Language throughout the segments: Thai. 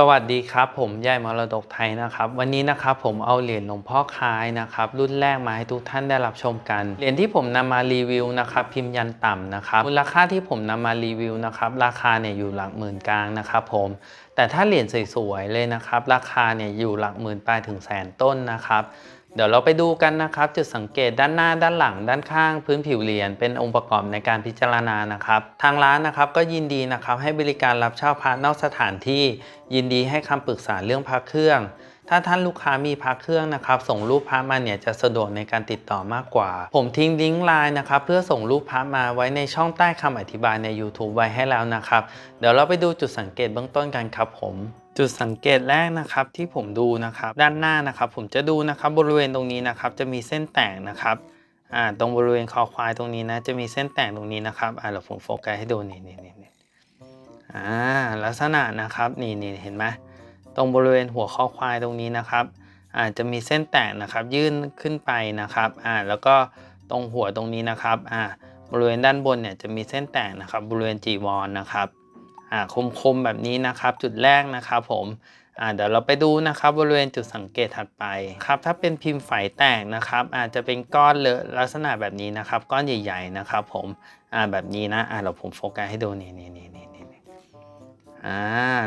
สวัสดีครับผมยายมรดกไทยนะครับ วันนี้นะครับผมเอาเหรียญหลวงพ่อคล้ายนะครับรุ่นแรกมาให้ทุกท่านได้รับชมกันเหรียญที่ผมนำมารีวิวนะครับพิมพ์ยันต่ำนะครับมูลค่าที่ผมนำมารีวิวนะครับราคาเนี่ยอยู่หลักหมื่นกลางนะครับผมแต่ถ้าเหรียญสวยๆเลยนะครับราคาเนี่ยอยู่หลักหมื่นปลายถึงแสนต้นนะครับ เดี๋ยวเราไปดูกันนะครับจุดสังเกตด้านหน้าด้านหลังด้านข้างพื้นผิวเหรียญเป็นองค์ประกอบในการพิจารณานะครับ ทางร้านนะครับก็ยินดีนะครับให้บริการรับเช่าพระนอกสถานที่ ยินดีให้คำปรึกษาเรื่องพระเครื่อง ถ้าท่านลูกค้ามีพระเครื่องนะครับส่งรูปพระมาเนี่ยจะสะดวกในการติดต่อมากกว่า ผมทิ้งลิงก์ไลน์นะครับเพื่อส่งรูปพระมาไว้ในช่องใต้คำอธิบายใน YouTube ไว้ให้แล้วนะครับ เดี๋ยวเราไปดูจุดสังเกตเบื้องต้นกันครับผม จุดสังเกตแรกนะครับที่ผมดูนะครับด้านหน้านะครับ ผมจะดูนะครับบริเวณตรงนี้นะครับ จะมีเส้นแต่งนะครับอ่าตรงบริเวณคอควายตรงนี้นะ จะมีเส้นแต่งตรงนี้นะครับอ่าเราผมโฟกัสให้ดูนี่นี่นี่อ่าลักษณะนะครับนี่นี่เห็นไหมตรงบริเวณหัวคอควายตรงนี้นะครับอาจจะมีเส้นแต่งนะครับยื่นขึ้นไปนะครับอ่าแล้วก็ตรงหัวตรงนี้นะครับอ่าบริเวณด้านบนเนี่ยจะมีเส้นแต่งนะครับบริเวณจีวรนะครับ คมๆแบบนี้นะครับ จุดแรกนะครับผมเดี๋ยวเราไปดูนะครับบริเวณจุดสังเกตถัดไปครับถ้าเป็นพิมพ์ไฝแตกนะครับ อาจจะเป็นก้อนเลอะลักษณะแบบนี้นะครับ ก้อนใหญ่ ๆนะครับ ผมแบบนี้นะเราผมโฟกัสให้ดูนี่นี่นี่นี่นี่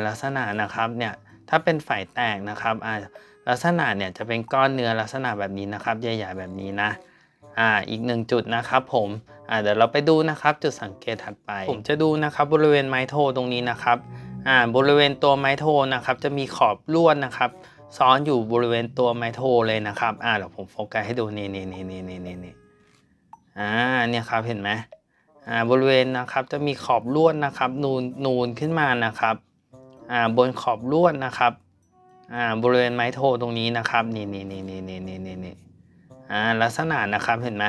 ลักษณะนะครับเนี่ยถ้าเป็นไฝแตกนะครับลักษณะเนี่ยจะเป็นก้อนเนื้อลักษณะแบบนี้นะครับ ใหญ่ ๆ แบบนี้นะอ่าอีกหนึ่งจุดนะครับผม อ่าเดี๋ยวเราไปดูนะครับจุดสังเกตถัดไป ผมจะดูนะครับบริเวณไม้โทตรงนี้นะครับอ่าบริเวณตัวไม้โทนะครับจะมีขอบลวดนะครับซ้อนอยู่บริเวณตัวไม้โทเลยนะครับ อ่าเดี๋ยวผมโฟกัสให้ดูนี่นี่นี่นี่นี่นี่นี่อ่า เนี่ยครับ เห็นไหมอ่า บริเวณนะครับ จะมีขอบลวดนะครับ นูน นูนขึ้นมานะครับ อ่า บนขอบลวดนะครับ อ่า บริเวณไม้โทตรงนี้นะครับ นี่นี่นี่นี่นี่นี่นี่นี่อ่า ลักษณะนะครับ เห็นไหม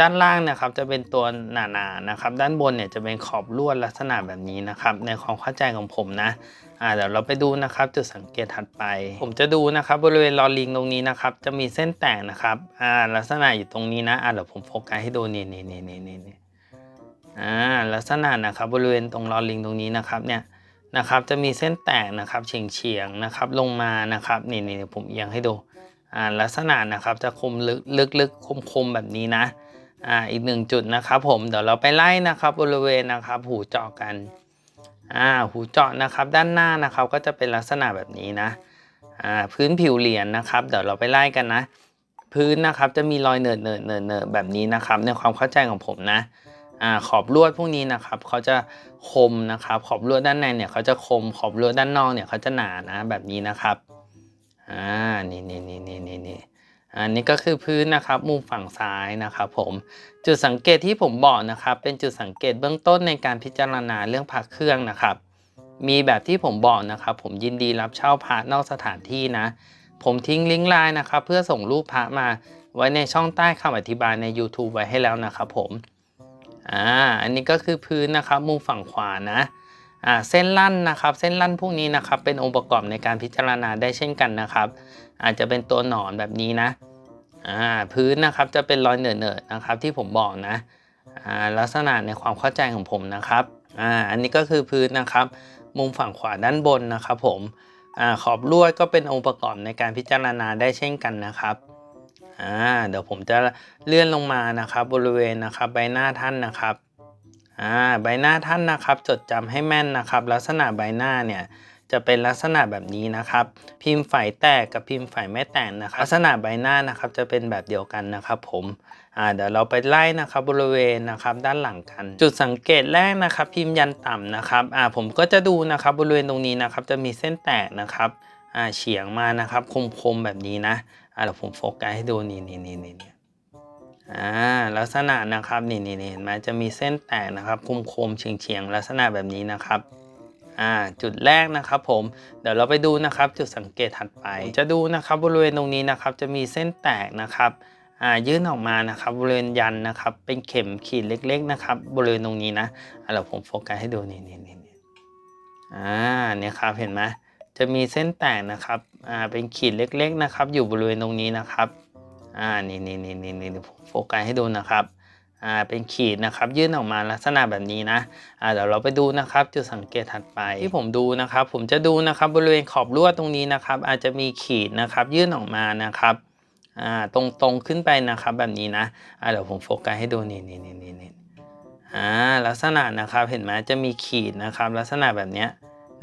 ด้านล่างนะครับจะเป็นตัวหนาๆนะครับ ด้านบนเนี่ยจะเป็นขอบลวดลักษณะแบบนี้นะครับ ในความเข้าใจของผมนะอ่าเดี๋ยวเราไปดูนะครับ จุดสังเกตถัดไป ผมจะดูนะครับ บริเวณลอลิงตรงนี้นะครับ จะมีเส้นแต่งนะครับอ่าลักษณะอยู่ตรงนี้นะอ่าเดี๋ยวผมโฟกัสให้ดูนี่นี่นี่นี่นี่อ่าลักษณะนะครับ บริเวณตรงลอลิงตรงนี้นะครับเนี่ยนะครับ จะมีเส้นแตกนะครับเฉียงเฉียงๆนะครับ ลงมานะครับนี่นี่ผมเอียงให้ดู อ่าลักษณะนะครับจะคมลึกลึกลึกคมคมแบบนี้นะอ่าอีกหนึ่งจุดนะครับผมเดี๋ยวเราไปไล่นะครับบริเวณนะครับหูเจาะกันอ่าหูเจาะนะครับด้านหน้านะครับก็จะเป็นลักษณะแบบนี้นะอ่าพื้นผิวเหรียญนะครับเดี๋ยวเราไปไล่กันนะ พื้นนะครับจะมีรอยเนิดเนิดเนิดเนิดแบบนี้นะครับ ในความเข้าใจของผมนะอ่าขอบลวดพวกนี้นะครับเขาจะคมนะครับ ขอบลวดด้านในเนี่ยเขาจะคมขอบลวดด้านนอกเนี่ยเขาจะหนานะแบบนี้นะครับ อ่านี่นี่นี่นี่นี่นี่อันนี้ก็คือพื้นนะครับมุมฝั่งซ้ายนะครับผมจุดสังเกตที่ผมบอกนะครับ เป็นจุดสังเกตเบื้องต้นในการพิจารณาเรื่องพักเครื่องนะครับ มีแบบที่ผมบอกนะครับ ผมยินดีรับเช่าพระนอกสถานที่นะ ผมทิ้งลิงก์ไลน์นะครับ เพื่อส่งรูปพระมาไว้ในช่องใต้คำอธิบายใน YouTube ไว้ให้แล้วนะครับผมอ่าอันนี้ก็คือพื้นนะครับมุมฝั่งขวานะ อ่าเส้นลั่นนะครับ เส้นลั่นพวกนี้นะครับ เป็นองค์ประกอบในการพิจารณาได้เช่นกันนะครับ อาจจะเป็นตัวหนอนแบบนี้นะอ่าพื้นนะครับจะเป็นรอยเหนือๆนะครับ ที่ผมบอกนะอ่าลักษณะในความเข้าใจของผมนะครับอ่าอันนี้ก็คือพื้นนะครับ มุมฝั่งขวาด้านบนนะครับ ผมอ่าขอบลวดก็เป็นองค์ประกอบในการพิจารณาได้เช่นกันนะครับอ่าเดี๋ยวผมจะเลื่อนลงมานะครับ บริเวณนะครับ ใบหน้าท่านนะครับ อ่าใบหน้าท่านนะครับ จดจำให้แม่นนะครับ ลักษณะใบหน้าเนี่ยจะเป็นลักษณะแบบนี้นะครับ พิมพ์ไฝแตกกับพิมพ์ไฝไม่แตกนะครับ ลักษณะใบหน้านะครับจะเป็นแบบเดียวกันนะครับ ผมอ่าเดี๋ยวเราไปไล่นะครับบริเวณนะครับด้านหลังกัน จุดสังเกตแรกนะครับ พิมพ์ยันต่ำนะครับอ่าผมก็จะดูนะครับบริเวณตรงนี้นะครับ จะมีเส้นแตกนะครับอ่าเฉียงมานะครับ คมๆแบบนี้นะอ่าเดี๋ยวผมโฟกัสให้ดูนี่นี่นี่นี่ อ่าลักษณะนะครับนี่นี่เห็นไหมจะมีเส้นแตกนะครับคมคมๆเฉียงเฉียงๆลักษณะแบบนี้นะครับอ่าจุดแรกนะครับผมเดี๋ยวเราไปดูนะครับ จุดสังเกตถัดไป จะดูนะครับบริเวณตรงนี้นะครับ จะมีเส้นแตกนะครับอ่ายื่นออกมานะครับบริเวณยันนะครับ เป็นเข็มขีดเล็ก ๆ นะครับ บริเวณตรงนี้นะเดี๋ยวผมโฟกัสให้ดูนี่นี่นี่นี่อ่าเนี่ยครับเห็นไหมจะมีเส้นแตกนะครับอ่าเป็นขีดเล็ก ๆ นะครับ อยู่บริเวณตรงนี้นะครับ อ่านี่นี่นี่นี่นี่ผมโฟกัสให้ดูนะครับอ่าเป็นขีดนะครับยื่นออกมาลักษณะแบบนี้นะอ่าเดี๋ยวเราไปดูนะครับจุดสังเกตถัดไปที่ผมดูนะครับ ผมจะดูนะครับบริเวณขอบลวดตรงนี้นะครับ อาจจะมีขีดนะครับยื่นออกมานะครับอ่าตรงตรงขึ้นไปนะครับแบบนี้นะอ่าเดี๋ยวผมโฟกัสให้ดูนี่นี่นี่นี่นี่อ่าลักษณะนะครับเห็นไหมจะมีขีดนะครับ ลักษณะแบบเนี้ย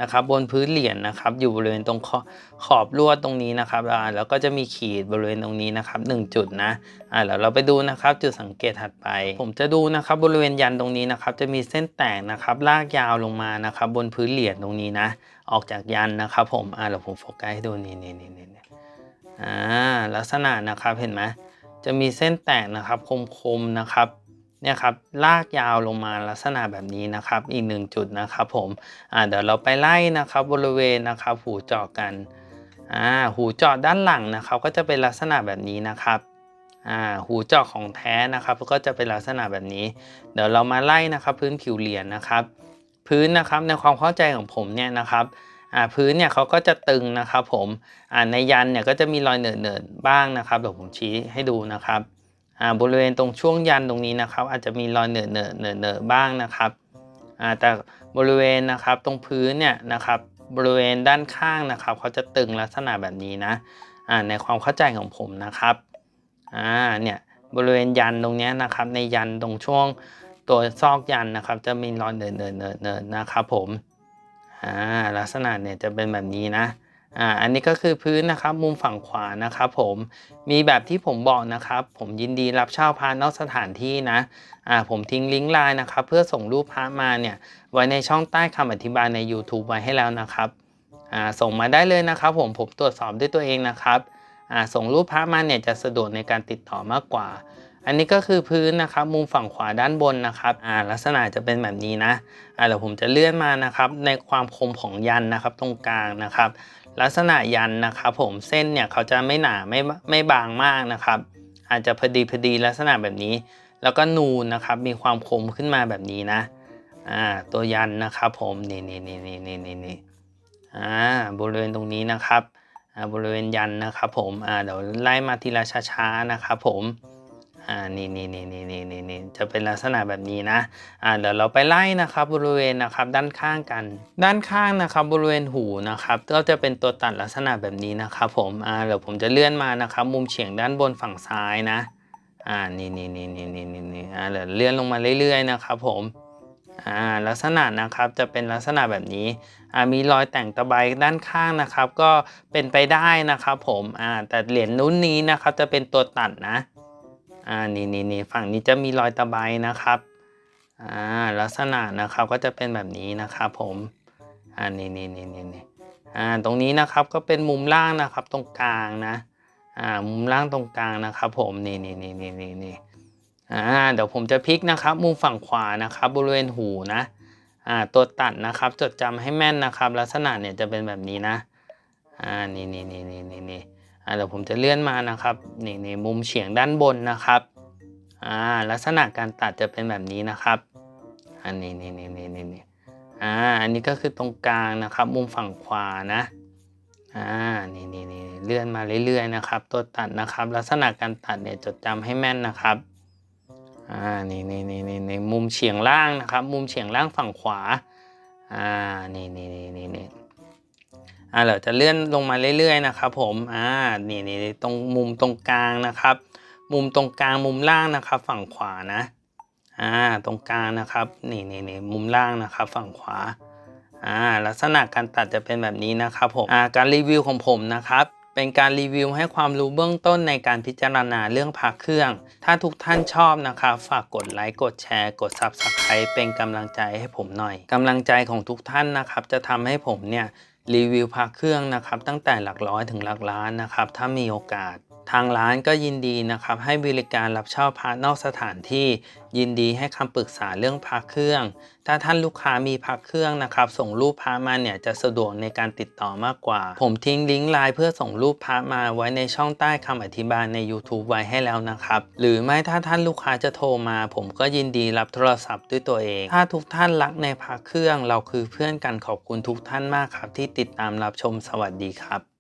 นะครับบนพื้นเหรียญนะครับอยู่บริเวณตรงขอบขอบลวดตรงนี้นะครับอ่าแล้วก็จะมีขีดบริเวณตรงนี้นะครับหนึ่งจุดนะอ่าเดี๋ยวเราไปดูนะครับจุดสังเกตถัดไป ผมจะดูนะครับบริเวณยันตรงนี้นะครับจะมีเส้นแตกนะครับลากยาวลงมานะครับบนพื้นเหรียญตรงนี้นะ ออกจากยันนะครับ ผมอ่าเดี๋ยวผมโฟกัสให้ดูนี่นี่นี่นี่นี่อ่าลักษณะนะครับเห็นไหมจะมีเส้นแตกนะครับคมๆนะครับ เนี่ยครับลากยาวลงมาลักษณะแบบนี้นะครับ อีกหนึ่งจุดนะครับผมอ่าเดี๋ยวเราไปไล่นะครับบริเวณนะครับหูเจาะกันอ่าหูเจาะด้านหลังนะครับก็จะเป็นลักษณะแบบนี้นะครับอ่าหูเจาะของแท้นะครับ ก็จะเป็นลักษณะแบบนี้ เดี๋ยวเรามาไล่นะครับพื้นผิวเหรียญนะครับ พื้นนะครับในความเข้าใจของผมเนี่ยนะครับอ่าพื้นเนี่ยเขาก็จะตึงนะครับผมอ่าในยันเนี่ยก็จะมีรอยเหนอะเนอะบ้างนะครับเดี๋ยวผมชี้ให้ดูนะครับ บริเวณตรงช่วงยันตรงนี้นะครับ อาจจะมีรอยเหนอะเนอะเหนอะเนอะบ้างนะครับแต่บริเวณนะครับตรงพื้นเนี่ยนะครับบริเวณด้านข้างนะครับเขาจะตึงลักษณะแบบนี้นะในความเข้าใจของผมนะครับเนี่ยบริเวณยันตรงนี้นะครับ ในยันตรงช่วงตัวซอกยันนะครับ จะมีรอยเนินเนินเนินเนินะครับผมลักษณะเนี่ยจะเป็นแบบนี้นะ อ่า อันนี้ก็คือพื้นนะครับมุมฝั่งขวานะครับผมมีแบบที่ผมบอกนะครับ ผมยินดีรับเช่าพระนอกสถานที่นะอ่าผมทิ้งลิงก์ไลน์นะครับ เพื่อส่งรูปพระมาเนี่ยไว้ในช่องใต้คำอธิบายใน YouTube ไว้ให้แล้วนะครับอ่าส่งมาได้เลยนะครับ ผมผมตรวจสอบด้วยตัวเองนะครับอ่าส่งรูปพระมาเนี่ยจะสะดวกในการติดต่อมากกว่า อันนี้ก็คือพื้นนะครับ มุมฝั่งขวาด้านบนนะครับอ่าลักษณะจะเป็นแบบนี้นะอ่าเดี๋ยวผมจะเลื่อนมานะครับ ในความคมของยันนะครับ ตรงกลางนะครับ ลักษณะยันนะครับผมเส้นเนี่ยเขาจะไม่หนาไม่ไม่บางมากนะครับ อาจจะพอดีพอดีลักษณะแบบนี้ แล้วก็นูนนะครับมีความคมขึ้นมาแบบนี้นะอ่าตัวยันนะครับผมนี่นี่นี่นี่นี่นี่นี่อ่าบริเวณตรงนี้นะครับอ่าบริเวณยันนะครับผมอ่าเดี๋ยวไล่มาทีละช้าๆนะครับผม อ่านี่นี่นี่นี่นี่นี่นี่จะเป็นลักษณะแบบนี้นะอ่าเดี๋ยวเราไปไล่นะครับบริเวณนะครับด้านข้างกัน ด้านข้างนะครับบริเวณหูนะครับก็จะเป็นตัวตัดลักษณะแบบนี้นะครับผมอ่าเดี๋ยวผมจะเลื่อนมานะครับมุมเฉียงด้านบนฝั่งซ้ายนะอ่านี่นี่นี่นี่นี่นี่นี่อ่าเดี๋ยวเลื่อนลงมาเรื่อยๆนะครับผมอ่าลักษณะนะครับจะเป็นลักษณะแบบนี้อ่ามีรอยแต่งตะไบด้านข้างนะครับ ก็เป็นไปได้นะครับผมอ่าแต่เหรียญนู้นนี้นะครับจะเป็นตัวตัดนะ อ่านี่นี่นี่ฝั่งนี้จะมีรอยตะไบนะครับอ่าลักษณะนะครับก็จะเป็นแบบนี้นะครับผมอ่านี่นี่นี่นี่นี่อ่าตรงนี้นะครับก็เป็นมุมล่างนะครับตรงกลางนะอ่ามุมล่างตรงกลางนะครับผมนี่นี่นี่นี่นี่นี่อ่าเดี๋ยวผมจะพลิกนะครับ มุมฝั่งขวานะครับบริเวณหูนะอ่าตัวตัดนะครับจดจำให้แม่นนะครับ ลักษณะเนี่ยจะเป็นแบบนี้นะอ่านี่นี่นี่นี่นี่นี่ เดี๋ยวผมจะเลื่อนมานะครับนี่นี่มุมเฉียงด้านบนนะครับอ่าลักษณะการตัดจะเป็นแบบนี้นะครับอันนี้นี่นี่นี่นี่นี่อ่าอันนี้ก็คือตรงกลางนะครับ มุมฝั่งขวานะอ่านี่นี่นี่เลื่อนมาเรื่อยๆนะครับ ตัวตัดนะครับ ลักษณะการตัดเนี่ยจดจำให้แม่นนะครับอ่านี่นี่นี่นี่นี่มุมเฉียงล่างนะครับ มุมเฉียงล่างฝั่งขวาอ่านี่นี่นี่นี่ อ่าเราจะเลื่อนลงมาเรื่อยๆนะครับผมอ่านี่นี่ตรงมุมตรงกลางนะครับ มุมตรงกลางมุมล่างนะครับ ฝั่งขวานะอ่าตรงกลางนะครับนี่นี่นี่มุมล่างนะครับ ฝั่งขวาอ่าลักษณะการตัดจะเป็นแบบนี้นะครับผมอ่าการรีวิวของผมนะครับเป็นการรีวิวให้ความรู้เบื้องต้นในการพิจารณาเรื่องพระเครื่อง ถ้าทุกท่านชอบนะครับ ฝากกดไลค์กดแชร์ กด Subscribe เป็นกำลังใจให้ผมหน่อยกำลังใจของทุกท่านนะครับ จะทำให้ผมเนี่ย รีวิวพักเครื่องนะครับตั้งแต่หลักร้อยถึงหลักล้านนะครับถ้ามีโอกาส ทางร้านก็ยินดีนะครับให้บริการรับเช่าพระนอกสถานที่ ยินดีให้คำปรึกษาเรื่องพระเครื่อง ถ้าท่านลูกค้ามีพระเครื่องนะครับ ส่งรูปพระมาเนี่ยจะสะดวกในการติดต่อมากกว่า ผมทิ้งลิงก์ไลน์เพื่อส่งรูปพระมาไว้ในช่องใต้คำอธิบายใน YouTube ไว้ให้แล้วนะครับ หรือไม่ถ้าท่านลูกค้าจะโทรมา ผมก็ยินดีรับโทรศัพท์ด้วยตัวเอง ถ้าทุกท่านรักในพระเครื่องเราคือเพื่อนกันขอบคุณทุกท่านมากครับ ที่ติดตามรับชมสวัสดีครับ